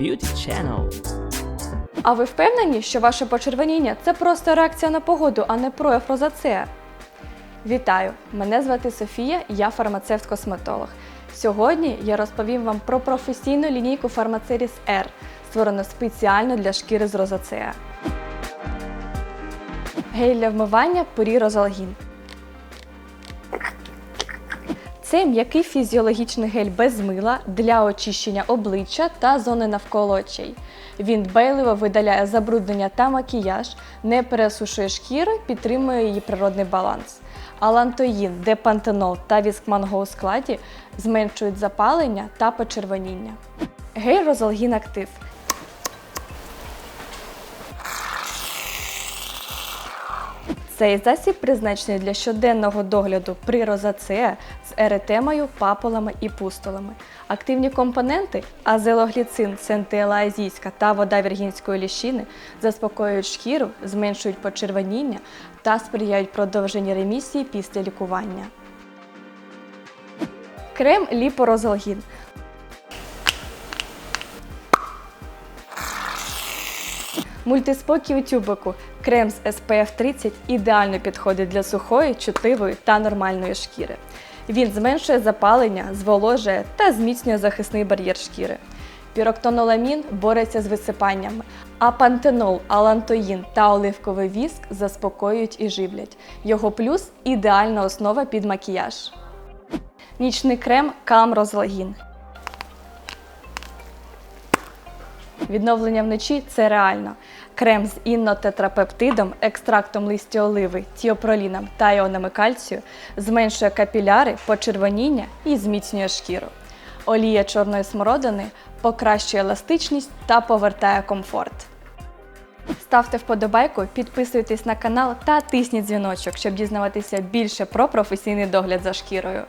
Beauty Channel. А ви впевнені, що ваше почервоніння це просто реакція на погоду, а не прояв розацея? Вітаю! Мене звати Софія, я фармацевт-косметолог. Сьогодні я розповім вам про професійну лінійку Фармацеріс R, створену спеціально для шкіри з розацея. Гель для вмивання порі розалгін. Це м'який фізіологічний гель без мила для очищення обличчя та зони навколо очей. Він дбайливо видаляє забруднення та макіяж, не пересушує шкіру, підтримує її природний баланс. Алантоїн, депантенол та віскманго у складі зменшують запалення та почервоніння. Гель Розалгін Актив Цей засіб призначений для щоденного догляду при розацеа з еретемою, папулами і пустулами. Активні компоненти азелогліцин, центелаазійська та вода віргінської ліщини заспокоюють шкіру, зменшують почервоніння та сприяють продовженню ремісії після лікування. Крем ліпорозалгін Мультиспокій у тюбику. Крем з SPF 30 ідеально підходить для сухої, чутливої та нормальної шкіри. Він зменшує запалення, зволожує та зміцнює захисний бар'єр шкіри. Піроктоноламін бореться з висипаннями, а пантенол, алантоїн та оливковий віск заспокоюють і живлять. Його плюс ідеальна основа під макіяж. Нічний крем Calm Розлагін. Відновлення вночі це реально. Крем з іннотетрапептидом, екстрактом листя оливи, тіопроліном та іонами кальцію зменшує капіляри, почервоніння і зміцнює шкіру. Олія чорної смородини покращує еластичність та повертає комфорт. Ставте вподобайку, підписуйтесь на канал та тисніть дзвіночок, щоб дізнаватися більше про професійний догляд за шкірою.